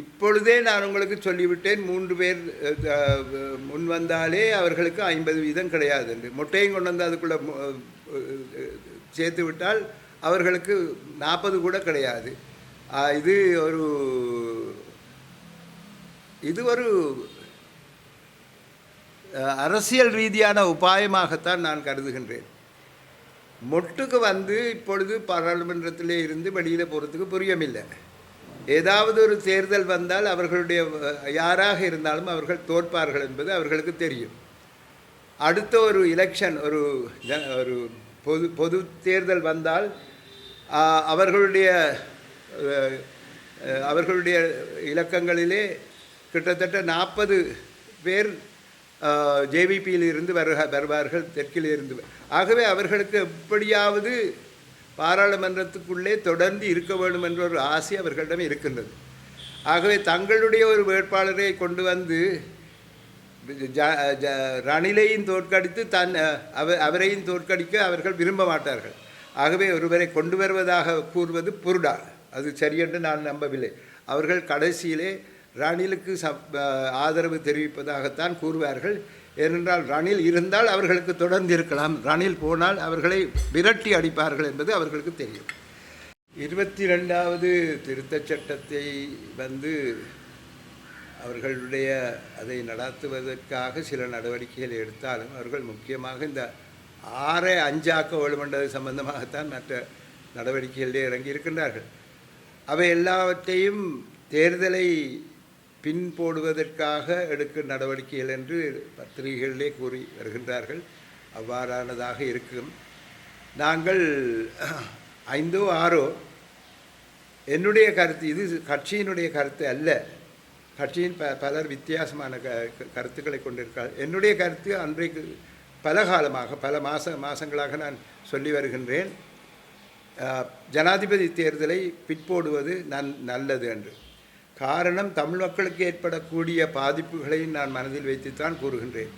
இப்பொழுதே நான் உங்களுக்கு சொல்லிவிட்டேன் மூன்று பேர் முன் வந்தாலே அவர்களுக்கு ஐம்பது வீதம் கிடையாது என்று. மொட்டையும் கொண்டு வந்து அதுக்குள்ளே சேர்த்து விட்டால் அவர்களுக்கு நாற்பது கூட கிடையாது. இது ஒரு இது ஒரு அரசியல் ரீதியான உபாயமாகத்தான் நான் கருதுகின்றேன். மொட்டுக்கு வந்து இப்பொழுது பாராளுமன்றத்திலே இருந்து வெளியில் போகிறதுக்கு புரியமில்லை. ஏதாவது ஒரு தேர்தல் வந்தால் அவர்களுடைய யாராக இருந்தாலும் அவர்கள் தோற்பார்கள் என்பது அவர்களுக்கு தெரியும். அடுத்த ஒரு எலெக்ஷன் ஒரு ஒரு பொது பொது தேர்தல் வந்தால் அவர்களுடைய அவர்களுடைய இலக்கங்களிலே கிட்டத்தட்ட நாற்பது பேர் ஜேவிபியில் இருந்து வருக வருவார்கள் தெற்கில் இருந்து ஆகவே அவர்களுக்கு எப்படியாவது பாராளுமன்றத்துக்குள்ளே தொடர்ந்து இருக்க வேண்டும் என்ற ஒரு ஆசை அவர்களிடம் இருக்கின்றது. ஆகவே தங்களுடைய ஒரு வேட்பாளரை கொண்டு வந்து ஜ- ஜ- ரணிலையும் தோற்கடித்து தன் அவ அவரையும் தோற்கடிக்க அவர்கள் விரும்ப மாட்டார்கள். ஆகவே ஒருவரை கொண்டு வருவதாக கூறுவது புருடா. அது சரியென்று நான் நம்பவில்லை. அவர்கள் கடைசியிலே ரணிலுக்கு சப் ஆதரவு தெரிவிப்பதாகத்தான் கூறுவார்கள். ஏனென்றால் ரணில் இருந்தால் அவர்களுக்கு தொடர்ந்து இருக்கலாம். ரணில் போனால் அவர்களை விரட்டி அடிப்பார்கள் என்பது அவர்களுக்கு தெரியும். இருபத்தி ரெண்டாவது திருத்தச் சட்டத்தை வந்து அவர்களுடைய அதை நடத்துவதற்காக சில நடவடிக்கைகள் எடுத்தாலும் அவர்கள் முக்கியமாக இந்த ஆறை அஞ்சாக்க வேண்டுமென்றது சம்பந்தமாகத்தான் மற்ற நடவடிக்கைகளிலே இறங்கி இருக்கின்றார்கள் அவை எல்லாவற்றையும் தேர்தலை பின் போடுவதற்காக எடுக்கும் நடவடிக்கைகள் என்று பத்திரிகைகளிலே கூறி வருகின்றார்கள். அவ்வாறானதாக இருக்கும். நாங்கள் ஐந்தோ ஆறோ என்னுடைய கருத்து இது கட்சியினுடைய கருத்து அல்ல. கட்சியின் ப பலர் வித்தியாசமான க கருத்துக்களை கொண்டிருக்கிறார். என்னுடைய கருத்து அன்றைக்கு பல காலமாக பல மாத மாதங்களாக நான் சொல்லி வருகின்றேன். ஜனாதிபதி தேர்தலை பிற்போடுவது நன் நல்லது என்று. காரணம் தமிழ் மக்களுக்கு ஏற்படக்கூடிய பாதிப்புகளை நான் மனதில் வைத்துத்தான் கூறுகின்றேன்.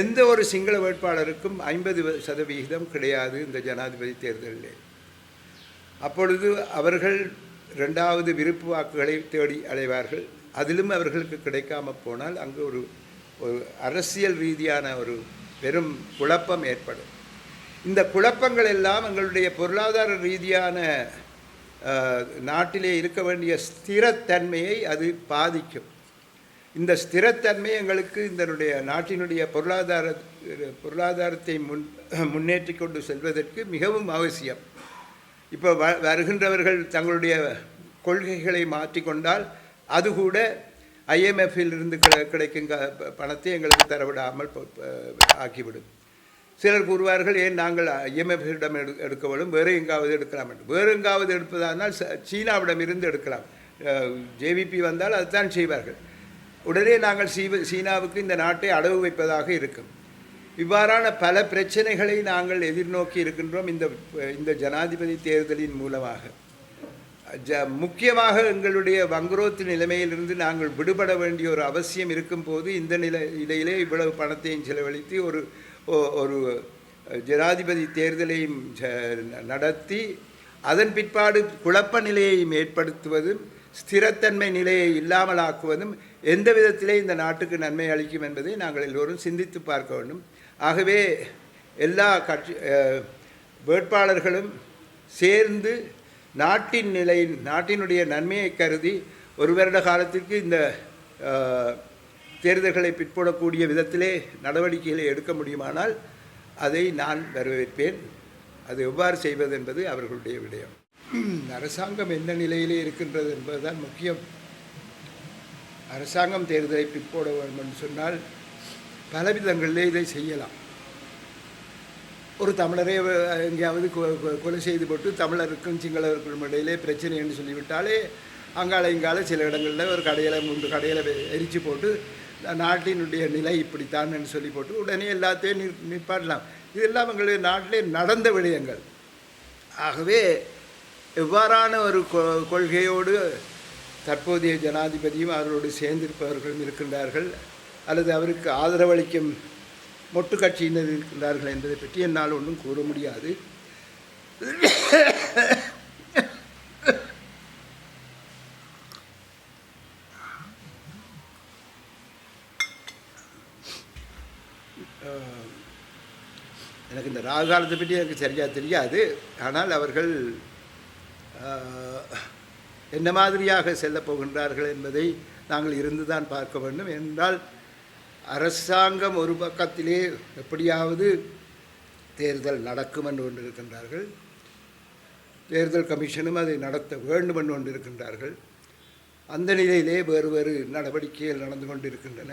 எந்த ஒரு சிங்கள வேட்பாளருக்கும் ஐம்பது சதவிகிதம் கிடையாது இந்த ஜனாதிபதி தேர்தலில். அப்பொழுது அவர்கள் ரெண்டாவது விருப்பு வாக்குகளை தேடி அடைவார்கள் அதிலும் அவர்களுக்கு கிடைக்காம போனால் அங்கு ஒரு ஒரு அரசியல் ரீதியான ஒரு பெரும் குழப்பம் ஏற்படும். இந்த குழப்பங்கள் எல்லாம் எங்களுடைய பொருளாதார ரீதியான நாட்டிலே இருக்க வேண்டிய ஸ்திரத்தன்மையை அது பாதிக்கும். இந்த ஸ்திரத்தன்மை எங்களுக்கு இதனுடைய நாட்டினுடைய பொருளாதார பொருளாதாரத்தை முன் முன்னேற்றி கொண்டு செல்வதற்கு மிகவும் அவசியம். இப்போ வ வருகின்றவர்கள் தங்களுடைய கொள்கைகளை மாற்றிக்கொண்டால் அது கூட ஐஎம்எஃப்பில் இருந்து கிடைக்கும் க பணத்தை எங்களுக்கு தரவிடாமல் ஆக்கிவிடும். சிலர் கூறுவார்கள் ஏன் நாங்கள் ஐஎம்எஃப்பிடம் எடு எடுக்க வேண்டும் வேறு எங்காவது எடுக்கலாம் என்று. வேறு எங்காவது எடுப்பதானால் ச- எடுக்கலாம். ஜேவிபி வந்தால் அதுதான் செய்வார்கள். உடனே நாங்கள் சீவ சீனாவுக்கு இந்த நாட்டை அடவு வைப்பதாக இருக்கும். இவ்வாறான பல பிரச்சனைகளை நாங்கள் எதிர்நோக்கி இருக்கின்றோம் இந்த இந்த ஜனாதிபதி தேர்தலின் மூலமாக. ஜ முக்கியமாக எங்களுடைய வங்குரோத்து நிலைமையிலிருந்து நாங்கள் விடுபட வேண்டிய ஒரு அவசியம் இருக்கும்போது இந்த நிலை நிலையிலே இவ்வளவு பணத்தையும் செலவழித்து ஒரு ஒரு ஜனாதிபதி தேர்தலையும் நடத்தி அதன் பிற்பாடு குழப்ப நிலையையும் ஏற்படுத்துவதும் ஸ்திரத்தன்மை நிலையை இல்லாமலாக்குவதும் எந்த விதத்திலே இந்த நாட்டுக்கு நன்மை அளிக்கும் என்பதை நாங்கள் எல்லோரும் சிந்தித்து பார்க்க வேண்டும். ஆகவே எல்லா கட்சி வேட்பாளர்களும் சேர்ந்து நாட்டின் நிலையில் நாட்டினுடைய நன்மையை கருதி ஒரு வருட காலத்திற்கு இந்த தேர்தல்களை பிற்போடக்கூடிய விதத்திலே நடவடிக்கைகளை எடுக்க முடியுமானால் அதை நான் வரவேற்பேன். அது எவ்வாறு செய்வது என்பது அவர்களுடைய விடயம். அரசாங்கம் எந்த நிலையிலே இருக்கின்றது என்பதுதான் முக்கியம். அரசாங்கம் தேர்தலை பிற்போட வேண்டும் என்று சொன்னால் பலவிதங்களிலே இதை செய்யலாம். ஒரு தமிழரை எங்கேயாவது கொ- கொ- கொலை செய்து போட்டு தமிழருக்கும் சிங்களருக்கும் இடையிலே பிரச்சனை என்று சொல்லிவிட்டாலே அங்கால இங்கால சில இடங்களில் ஒரு கடையில் மூன்று கடையில் எரிச்சு போட்டு நாட்டினுடைய நிலை இப்படித்தான் சொல்லி போட்டு உடனே எல்லாத்தையும் நிற் நிற்பாட்டலாம் இதெல்லாம் எங்களுடைய நாட்டிலே நடந்த விடயங்கள். ஆகவே எவ்வாறான ஒரு கொ- கொள்கையோடு தற்போதைய ஜனாதிபதியும் அவரோடு சேர்ந்திருப்பவர்களும் இருக்கின்றார்கள் அல்லது அவருக்கு ஆதரவளிக்கும் மொட்டு கட்சியினர் இருக்கின்றார்கள் என்பதை பற்றி என்னால் ஒன்றும் கூற முடியாது. எனக்கு இந்த ராகு காலத்தை பற்றி எனக்கு சரியாக தெரியாது. ஆனால் அவர்கள் என்ன மாதிரியாக செல்லப் போகின்றார்கள் என்பதை நாங்கள் இருந்து தான் பார்க்க வேண்டும். என்றால் அரசாங்கம் ஒரு பக்கத்திலே எப்படியாவது தேர்தல் நடக்கும் என்று கொண்டிருக்கின்றார்கள். தேர்தல் கமிஷனும் அதை நடத்த வேண்டும் என்று கொண்டிருக்கின்றார்கள். அந்த நிலையிலே வேறு வேறு நடவடிக்கைகள் நடந்து கொண்டிருக்கின்றன.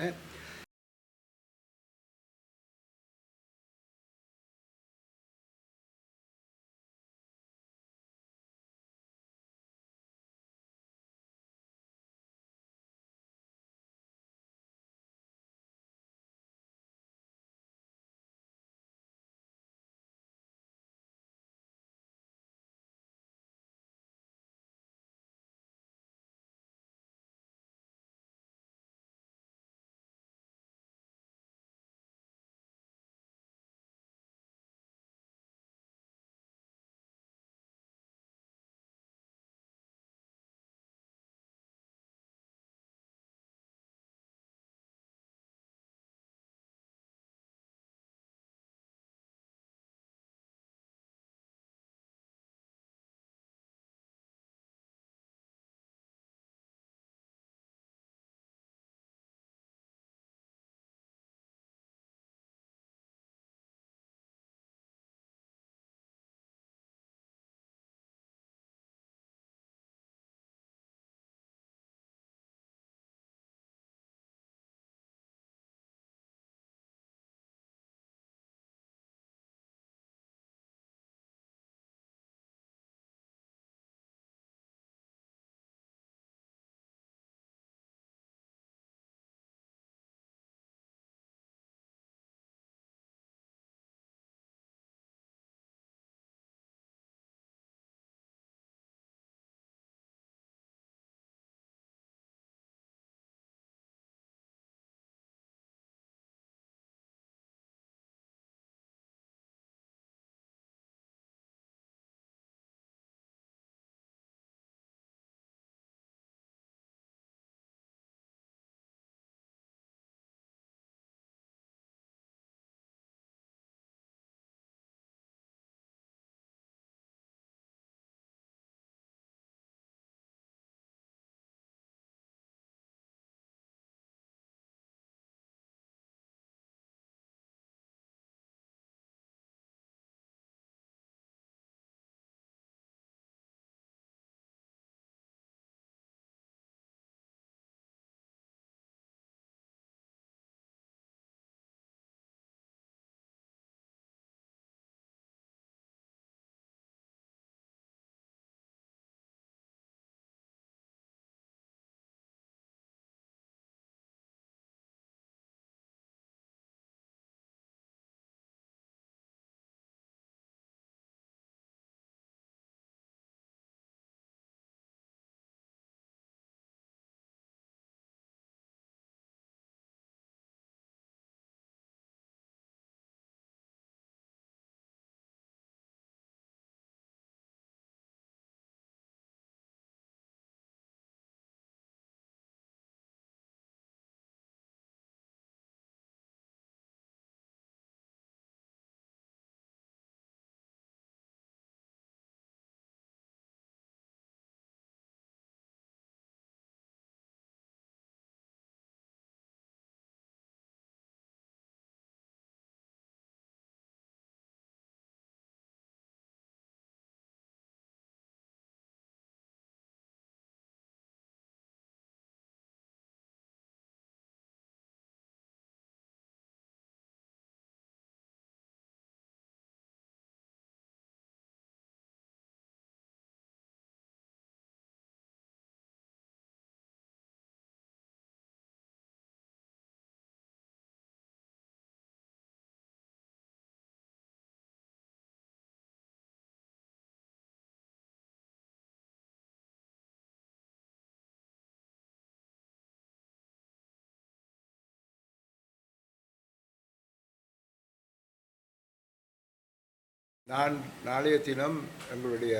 நான் நாளைய தினம் எங்களுடைய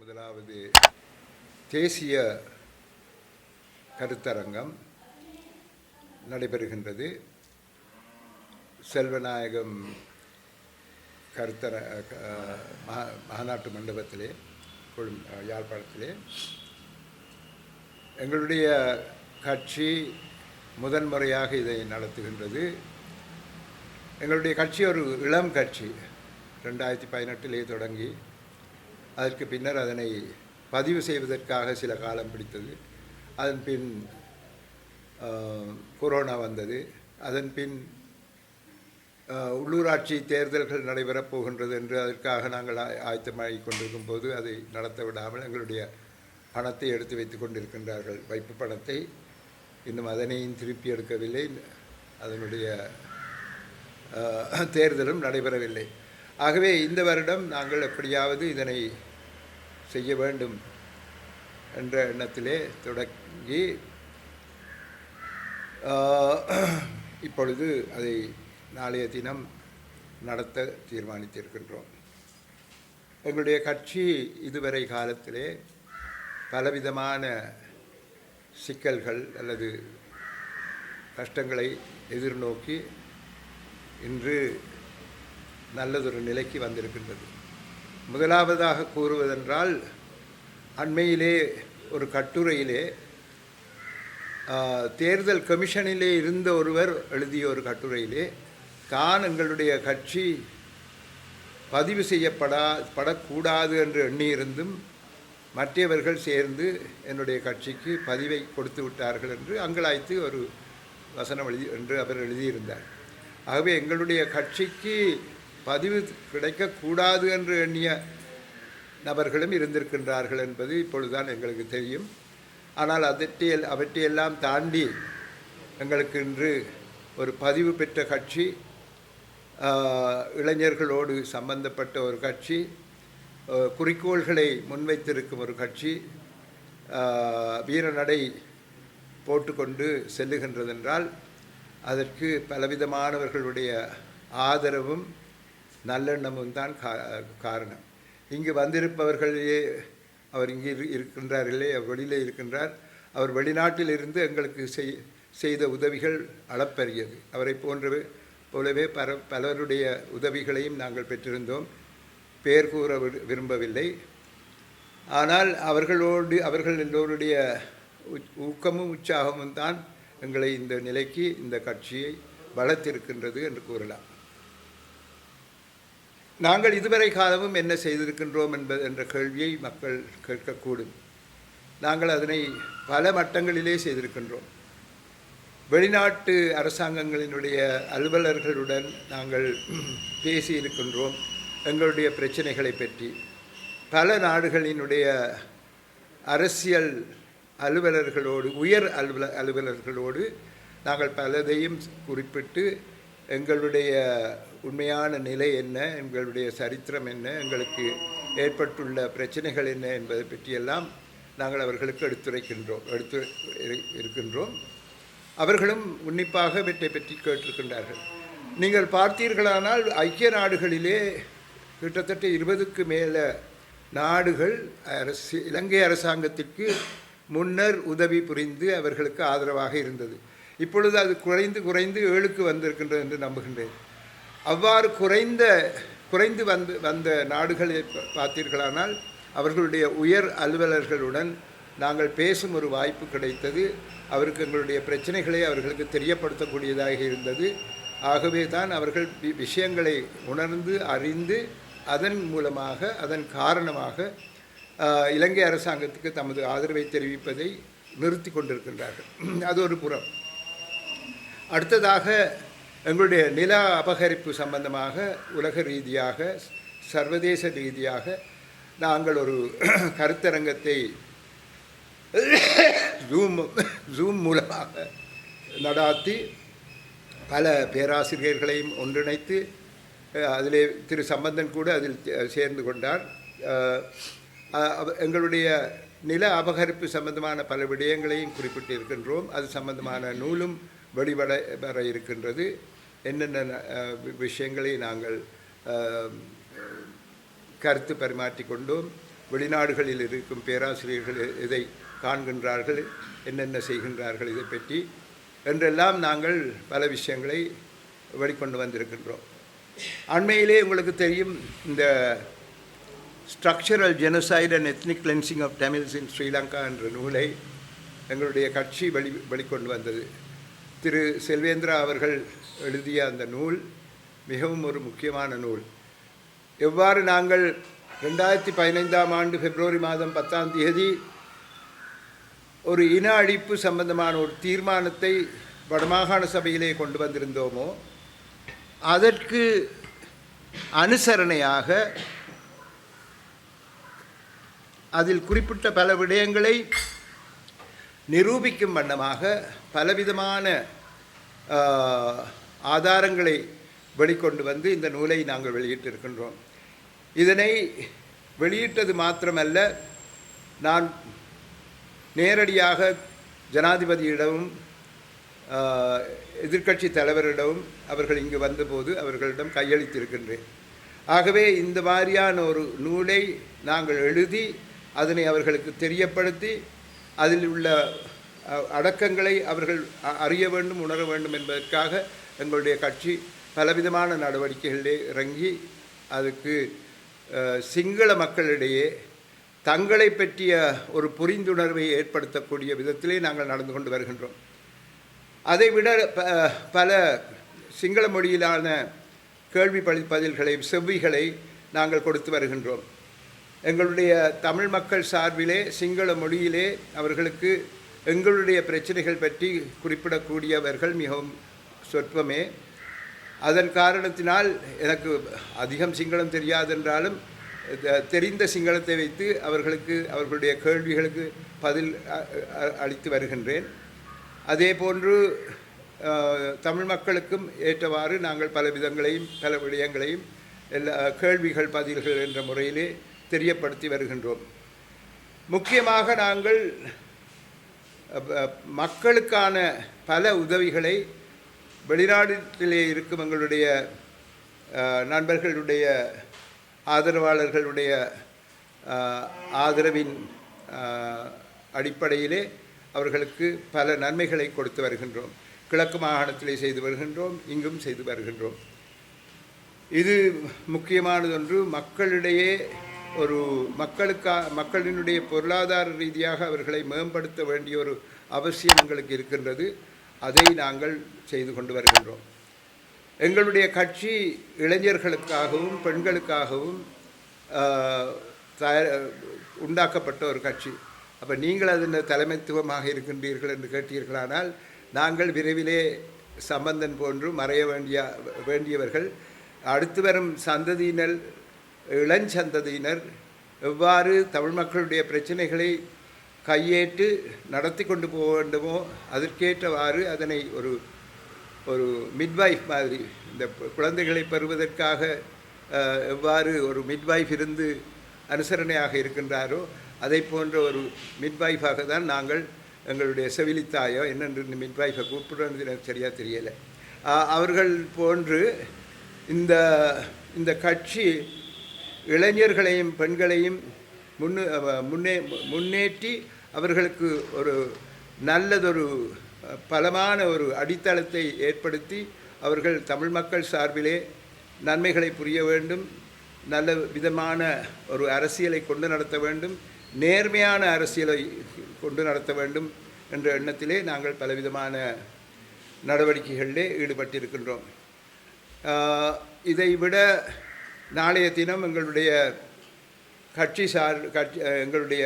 முதலாவது தேசிய கருத்தரங்கம் நடைபெறுகின்றது. செல்வநாயகம் கருத்தர அஹ், மகாநாட்டு மண்டபத்திலே கொழும் யாழ்ப்பாணத்திலே. எங்களுடைய கட்சி முதன்முறையாக இதை நடத்துகின்றது. எங்களுடைய கட்சி ஒரு இளம் கட்சி. ரெண்டாயிரத்தி பதினெட்டிலே தொடங்கி அதற்கு பின்னர் அதனை பதிவு செய்வதற்காக சில காலம் பிடித்தது. அதன் பின் கொரோனா வந்தது. அதன் பின் உள்ளூராட்சி தேர்தல்கள் நடைபெறப் போகின்றது என்று அதற்காக நாங்கள் ஆயத்தமாகி கொண்டிருக்கும் போது அதை நடத்த விடாமல் எங்களுடைய பணத்தை எடுத்து வைத்து கொண்டிருக்கின்றார்கள். வைப்பு பணத்தை இன்னும் அதனையும் திருப்பி எடுக்கவில்லை. அதனுடைய தேர்தலும் நடைபெறவில்லை. ஆகவே இந்த வருடம் நாங்கள் எப்படியாவது இதனை செய்ய வேண்டும் என்ற எண்ணத்திலே தொடங்கி இப்பொழுது அதை நாளைய தினம் நடத்த தீர்மானித்திருக்கின்றோம். எங்களுடைய கட்சி இதுவரை காலத்திலே பலவிதமான சிக்கல்கள் அல்லது கஷ்டங்களை எதிர்நோக்கி இன்று நல்லதொரு நிலைக்கு வந்திருக்கின்றது. முதலாவதாக கூறுவதென்றால் அண்மையிலே ஒரு கட்டுரையிலே தேர்தல் கமிஷனிலே இருந்த ஒருவர் எழுதிய ஒரு கட்டுரையிலே தான் எங்களுடைய கட்சி பதிவு செய்யப்படா படக்கூடாது என்று எண்ணியிருந்தும் மற்றவர்கள் சேர்ந்து என்னுடைய கட்சிக்கு பதிவை கொடுத்து விட்டார்கள் என்று அங்கலாய்த்து ஒரு வசனம் எழுதி என்று அவர் எழுதியிருந்தார். ஆகவே எங்களுடைய கட்சிக்கு பதிவு கிடைக்கக்கூடாது என்று எண்ணிய நபர்களும் இருந்திருக்கின்றார்கள் என்பது இப்பொழுதுதான் எங்களுக்கு தெரியும். ஆனால் அதற்றை அவற்றையெல்லாம் தாண்டி எங்களுக்கு இன்று ஒரு பதிவு பெற்ற கட்சி இளைஞர்களோடு சம்பந்தப்பட்ட ஒரு கட்சி குறிக்கோள்களை முன்வைத்திருக்கும் ஒரு கட்சி வீரநடை போட்டுக்கொண்டு செல்லுகின்றதென்றால் அதற்கு பலவிதமானவர்களுடைய ஆதரவும் நல்லெண்ணமும் தான் கா காரணம். இங்கு வந்திருப்பவர்களே அவர் இங்கே இரு- இருக்கின்றார்களே அவர் வெளியிலே இருக்கின்றார். அவர் வெளிநாட்டில் இருந்து எங்களுக்கு செய் செய்த உதவிகள் அளப்பரியது. அவரை போன்ற போலவே பல பலருடைய உதவிகளையும் நாங்கள் பெற்றிருந்தோம். பேர் கூற விரும்பவில்லை. ஆனால் அவர்களோடு அவர்கள் எல்லோருடைய ஊக்கமும் உற்சாகமும் தான் எங்களை இந்த நிலைக்கு இந்த கட்சியை வளர்த்திருக்கின்றது என்று கூறலாம். நாங்கள் இதுவரை காலமும் என்ன செய்திருக்கின்றோம் என்பது என்ற கேள்வியை மக்கள் கேட்கக்கூடும். நாங்கள் அதனை பல மட்டங்களிலே செய்திருக்கின்றோம். வெளிநாட்டு அரசாங்கங்களினுடைய அலுவலர்களுடன் நாங்கள் பேசியிருக்கின்றோம் எங்களுடைய பிரச்சனைகளை பற்றி. பல நாடுகளினுடைய அரசியல் அலுவலர்களோடு உயர் அலுவல அலுவலர்களோடு நாங்கள் பலதையும் குறிப்பிட்டு எங்களுடைய உண்மையான நிலை என்ன எங்களுடைய சரித்திரம் என்ன எங்களுக்கு ஏற்பட்டுள்ள பிரச்சனைகள் என்ன என்பதை பற்றியெல்லாம் நாங்கள் அவர்களுக்கு எடுத்துரைக்கின்றோம் எடுத்து இரு- இருக்கின்றோம். அவர்களும் உன்னிப்பாக இவற்றை பற்றி கேட்டிருக்கின்றார்கள். நீங்கள் பார்த்தீர்களானால் ஐக்கிய நாடுகளிலே கிட்டத்தட்ட இருபதுக்கு மேலே நாடுகள் அரசு இலங்கை அரசாங்கத்திற்கு முன்னர் உதவி புரிந்து அவர்களுக்கு ஆதரவாக இருந்தது. இப்பொழுது அது குறைந்து குறைந்து ஏழுக்கு வந்திருக்கின்றது என்று நம்புகின்றேன். அவ்வாறு குறைந்த குறைந்து வந்து வந்த நாடுகளை பார்த்தீர்களானால் அவர்களுடைய உயர் அலுவலர்களுடன் நாங்கள் பேசும் ஒரு வாய்ப்பு கிடைத்தது. அவருக்கு எங்களுடைய பிரச்சனைகளை அவர்களுக்கு தெரியப்படுத்தக்கூடியதாக இருந்தது. ஆகவே தான் அவர்கள் விஷயங்களை உணர்ந்து அறிந்து அதன் மூலமாக அதன் காரணமாக இலங்கை அரசாங்கத்துக்கு தமது ஆதரவை தெரிவிப்பதை நிறுத்தி கொண்டிருக்கின்றார்கள். அது ஒரு புறம். அடுத்ததாக எங்களுடைய நில அபகரிப்பு சம்பந்தமாக உலக ரீதியாக சர்வதேச ரீதியாக நாங்கள் ஒரு கருத்தரங்கத்தை ஜூம் ஜூம் மூலமாக நடாத்தி பல பேராசிரியர்களையும் ஒன்றிணைத்து அதிலே திரு சம்பந்தன் கூட அதில் சேர்ந்து கொண்டார். எங்களுடைய நில அபகரிப்பு சம்பந்தமான பல விடயங்களையும் குறிப்பிட்டு இருக்கின்றோம் அது சம்பந்தமான நூலும் வெளிவட வர இருக்கின்றது. என்னென்ன விஷயங்களை நாங்கள் கருத்து பரிமாற்றிக் கொண்டோம். வெளிநாடுகளில் இருக்கும் பேராசிரியர்கள் இதை காண்கின்றார்கள். என்னென்ன செய்கின்றார்கள் இதை பற்றி. என்றெல்லாம் நாங்கள் பல விஷயங்களை வெளிக்கொண்டு வந்திருக்கின்றோம். அண்மையிலே உங்களுக்கு தெரியும் இந்த structural genocide and ethnic cleansing of Tamils in Sri Lanka என்ற நூலை எங்களுடைய கட்சி வெளி வெளிக்கொண்டு வந்தது. திரு. செல்வேந்திரா அவர்கள் எழுதிய அந்த நூல் மிகவும் ஒரு முக்கியமான நூல். எவ்வாறு நாங்கள் ரெண்டாயிரத்தி பதினைந்தாம் ஆண்டு பிப்ரவரி மாதம் பத்தாம் தேதி ஒரு இன அழிப்பு சம்பந்தமான ஒரு தீர்மானத்தை வடமாகாண சபையிலே கொண்டு வந்திருந்தோமோ அதற்கு அனுசரணையாக அதில் குறிப்பிட்ட பல விடயங்களை நிரூபிக்கும் வண்ணமாக பலவிதமான ஆதாரங்களை வெளிக்கொண்டு வந்து இந்த நூலை நாங்கள் வெளியிட்டிருக்கின்றோம். இதனை வெளியிட்டது மாத்திரமல்ல நான் நேரடியாக ஜனாதிபதியிடமும் எதிர்க்கட்சி தலைவரிடமும் அவர்கள் இங்கு வந்தபோது அவர்களிடம் கையளித்திருக்கின்றேன். ஆகவே இந்த மாதிரியான ஒரு நூலை நாங்கள் எழுதி அதனை அவர்களுக்கு தெரியப்படுத்தி அதில் உள்ள அடக்கங்களை அவர்கள் அ- அறிய வேண்டும் உணர வேண்டும் என்பதற்காக எங்களுடைய கட்சி பலவிதமான நடவடிக்கைகளிலே இறங்கி அதுக்கு சிங்கள மக்களிடையே தங்களை பற்றிய ஒரு புரிந்துணர்வை ஏற்படுத்தக்கூடிய விதத்திலே நாங்கள் நடந்து கொண்டு வருகின்றோம். அதைவிட ப பல சிங்கள மொழியிலான கேள்வி பதி பதில்களை செவ்விகளை நாங்கள் கொடுத்து வருகின்றோம். எங்களுடைய தமிழ் மக்கள் சார்பிலே சிங்கள மொழியிலே அவர்களுக்கு எங்களுடைய பிரச்சனைகள் பற்றி குறிப்பிடக்கூடியவர்கள் மிகவும் சொற்பமே. அதன் காரணத்தினால் எனக்கு அதிகம் சிங்களம் தெரியாதென்றாலும் தெரிந்த சிங்களத்தை வைத்து அவர்களுக்கு அவர்களுடைய கேள்விகளுக்கு பதில் அ- அளித்து வருகின்றேன். அதே போன்று தமிழ் மக்களுக்கும் ஏற்றவாறு நாங்கள் பல விதங்களையும் பல விடயங்களையும் எல்லா கேள்விகள் பதில்கள் என்ற முறையிலே தெரியப்படுத்தி வருகின்றோம். முக்கியமாக நாங்கள் மக்களுக்கான பல உதவிகளை வெளிநாட்டிலே இருக்கும் எங்களுடைய நண்பர்களுடைய ஆதரவாளர்களுடைய ஆதரவின் அடிப்படையிலே அவர்களுக்கு பல நன்மைகளை கொடுத்து வருகின்றோம். கிழக்கு மாகாணத்திலே செய்து வருகின்றோம் இங்கும் செய்து வருகின்றோம். இது முக்கியமானதொன்று மக்களிடையே ஒரு மக்களுக்கா மக்களினுடைய பொருளாதார ரீதியாக அவர்களை மேம்படுத்த வேண்டிய ஒரு அவசியம் எங்களுக்கு இருக்கின்றது. அதை நாங்கள் செய்து கொண்டு வருகின்றோம். எங்களுடைய கட்சி இளைஞர்களுக்காகவும் பெண்களுக்காகவும் தயார் உண்டாக்கப்பட்ட ஒரு கட்சி. அப்போ நீங்கள் அதில் தலைமைத்துவமாக இருக்கின்றீர்கள் என்று கேட்டீர்களானால் நாங்கள் விரைவிலே சம்பந்தன் போன்று மறைய வேண்டிய வேண்டியவர்கள். அடுத்து வரும் சந்ததியினர் இளஞ்சந்ததியினர் எவ்வாறு தமிழ் மக்களுடைய பிரச்சனைகளை கையேற்று நடத்தி கொண்டு போக வேண்டுமோ அதற்கேற்றவாறு அதனை ஒரு ஒரு மிட்வைஃப் மாதிரி இந்த குழந்தைகளை பெறுவதற்காக எவ்வாறு ஒரு மிட்வைஃப் இருந்து அனுசரணையாக இருக்கின்றாரோ அதை போன்ற ஒரு மிட்வைஃபாக தான் நாங்கள் எங்களுடைய செவிலித்தாயோ என்னென்று மிட்வைஃபை கூப்பிடுறது எனக்கு சரியாக தெரியலை. அவர்கள் போன்று இந்த இந்த கட்சி இளைஞர்களையும் பெண்களையும் முன்னு முன்னே முன்னேற்றி அவர்களுக்கு ஒரு நல்லதொரு பலமான ஒரு அடித்தளத்தை ஏற்படுத்தி அவர்கள் தமிழ் மக்கள் சார்பிலே நன்மைகளை புரிய வேண்டும் நல்ல விதமான ஒரு அரசியலை கொண்டு நடத்த வேண்டும் நேர்மையான அரசியலை கொண்டு நடத்த வேண்டும் என்ற எண்ணத்திலே நாங்கள் பலவிதமான நடவடிக்கைகளிலே ஈடுபட்டிருக்கின்றோம். இதை விட நாளைய தினம் எங்களுடைய கட்சி சார் கட்சி எங்களுடைய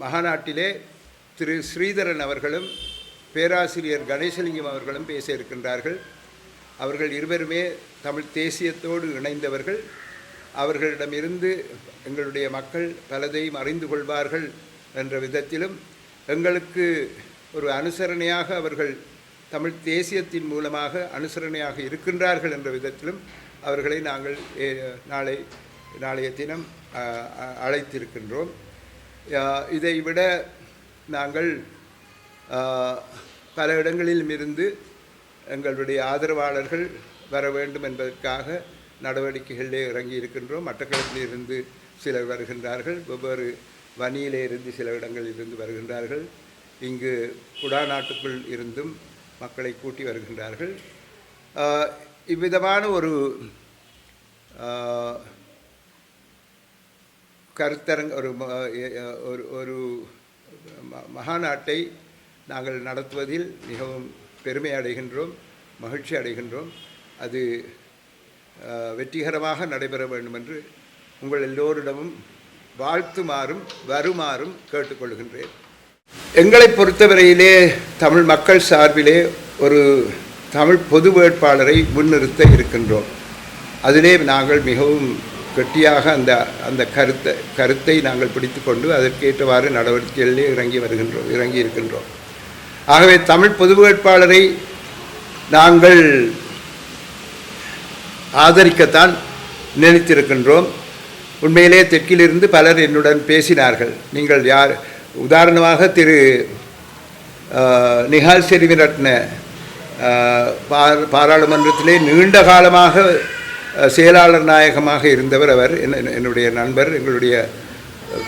மகாநாட்டிலே திரு ஸ்ரீதரன் அவர்களும் பேராசிரியர் கணேசலிங்கம் அவர்களும் பேச இருக்கின்றார்கள். அவர்கள் இருவருமே தமிழ் தேசியத்தோடு இணைந்தவர்கள். அவர்களிடமிருந்து எங்களுடைய மக்கள் பலதையும் அறிந்து கொள்வார்கள் என்ற விதத்திலும் எங்களுக்கு ஒரு அனுசரணையாக அவர்கள் தமிழ் தேசியத்தின் மூலமாக அனுசரணையாக இருக்கின்றார்கள் என்ற விதத்திலும் அவர்களை நாங்கள் நாளை நாளைய தினம் அழைத்திருக்கின்றோம். இதைவிட இதை விட நாங்கள் பல இடங்களிலும் இருந்து எங்களுடைய ஆதரவாளர்கள் வர வேண்டும் என்பதற்காக நடவடிக்கைகளிலே இறங்கி இருக்கின்றோம். மட்டக்களப்பில் இருந்து சிலர் வருகின்றார்கள். வெவ்வேறு வனியிலே இருந்து சில இடங்களில் இருந்து வருகின்றார்கள். இங்கு குடா நாட்டுக்குள் இருந்தும் மக்களை கூட்டி வருகின்றார்கள். இவ்விதமான ஒரு கருத்தரங்க ஒரு ஒரு ஒரு ம- மகாநாட்டை நாங்கள் நடத்துவதில் மிகவும் பெருமை அடைகின்றோம் மகிழ்ச்சி அடைகின்றோம். அது வெற்றிகரமாக நடைபெற வேண்டும் என்று உங்கள் எல்லோரிடமும் வாழ்த்துமாறும் வருமாறும் கேட்டுக்கொள்கின்றேன். எங்களை பொறுத்தவரையிலே தமிழ் மக்கள் சார்பிலே ஒரு தமிழ் பொது வேட்பாளரை முன்னிறுத்த இருக்கின்றோம். அதிலே நாங்கள் மிகவும் கெட்டியாக அந்த அந்த கருத்தை கருத்தை நாங்கள் பிடித்துக்கொண்டு அதற்கேற்றவாறு நடவடிக்கைகளிலே இறங்கி வருகின்றோம் இறங்கி இருக்கின்றோம். ஆகவே தமிழ் பொது வேட்பாளரை நாங்கள் ஆதரிக்கத்தான் நினைத்திருக்கின்றோம். உண்மையிலே தெற்கிலிருந்து பலர் என்னுடன் பேசினார்கள். நீங்கள் யார் உதாரணமாக திரு நிகால் நிஹால் செரிவிரட்ன பாராளுமன்றத்திலே நீண்ட காலமாக செயலாளர் நாயகமாக இருந்தவர் அவர். என்ன- என்னுடைய நண்பர் எங்களுடைய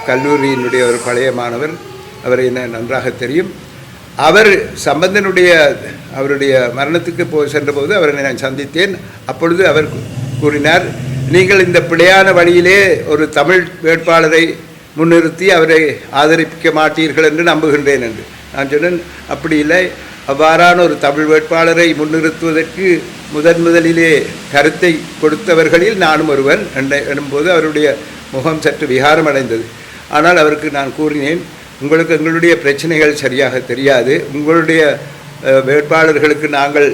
கல்லூரியினுடைய ஒரு பழைய மாணவர். அவரை என்ன நன்றாக தெரியும். அவர் சம்பந்தனுடைய அவருடைய மரணத்துக்கு போய் சென்றபோது அவரை நான் சந்தித்தேன். அப்பொழுது அவர் கூறினார் நீங்கள் இந்த பிழையான வழியிலே ஒரு தமிழ் வேட்பாளரை முன்னிறுத்தி அவரை ஆதரிக்க மாட்டீர்கள் என்று நம்புகின்றேன் என்று. நான் சொன்னேன் அப்படி இல்லை. அவ்வாறான ஒரு தமிழ் வேட்பாளரை முன்னிறுத்துவதற்கு முதன் முதலிலே கருத்தை கொடுத்தவர்களில் நானும் ஒருவன் என்ற- எனும்போது அவருடைய முகம் சற்று விகாரம் அடைந்தது ஆனால் அவருக்கு நான் கூறினேன் உங்களுக்கு எங்களுடைய பிரச்சனைகள் சரியாக தெரியாது. உங்களுடைய வேட்பாளர்களுக்கு நாங்கள்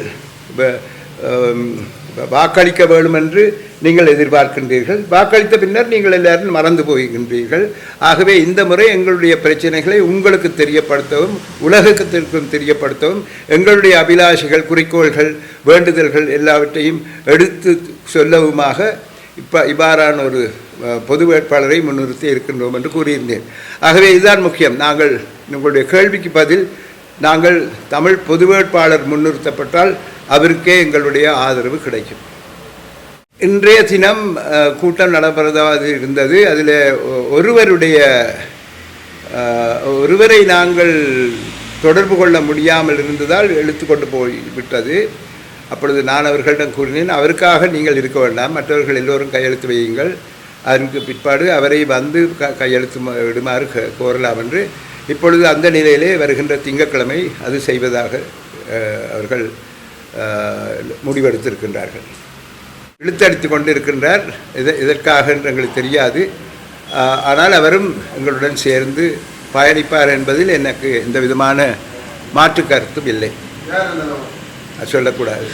வாக்களிக்க வேண்டும் என்று நீங்கள் எதிர்பார்க்கின்றீர்கள். வாக்களித்த பின்னர் நீங்கள் எல்லாரும் மறந்து போகின்றீர்கள். ஆகவே இந்த முறை எங்களுடைய பிரச்சனைகளை உங்களுக்கு தெரியப்படுத்தவும் உலகத்திற்கும் தெரியப்படுத்தவும் எங்களுடைய அபிலாஷைகள் குறிக்கோள்கள் வேண்டுதல்கள் எல்லாவற்றையும் எடுத்து சொல்லவுமாக இப்போ இவ்வாறான ஒரு பொது வேட்பாளரை முன்னிறுத்தி இருக்கின்றோம் என்று கூறியிருந்தேன். ஆகவே இதுதான் முக்கியம். நாங்கள் உங்களுடைய கேள்விக்கு பதில் நாங்கள் தமிழ் பொது வேட்பாளர் முன்னிறுத்தப்பட்டால் அவருக்கே எங்களுடைய ஆதரவு கிடைக்கும். இன்றைய தினம் கூட்டம் நடைபெறதாக இருந்தது. அதில் ஒருவருடைய ஒருவரை நாங்கள் தொடர்பு கொள்ள முடியாமல் இருந்ததால் இழுத்து கொண்டு போய் விட்டது. அப்பொழுது நான் அவர்களிடம் கூறினேன் அவருக்காக நீங்கள் இருக்க வேண்டாம். மற்றவர்கள் எல்லோரும் கையெழுத்து வையுங்கள். அதற்கு பிற்பாடு அவரை வந்து க கையெழுத்து விடுமாறு க- கோரலாம் என்று இப்பொழுது அந்த நிலையிலே வருகின்ற திங்கட்கிழமை அது செய்வதாக அவர்கள் முடிவெடுத்திருக்கின்றார்கள். இழுத்தடித்து கொண்டு இருக்கின்றார் இத இதற்காக என்று எங்களுக்கு தெரியாது. ஆனால் அவரும் எங்களுடன் சேர்ந்து பயணிப்பார் என்பதில் எனக்கு எந்த விதமான மாற்று கருத்தும் இல்லை. சொல்லக்கூடாது.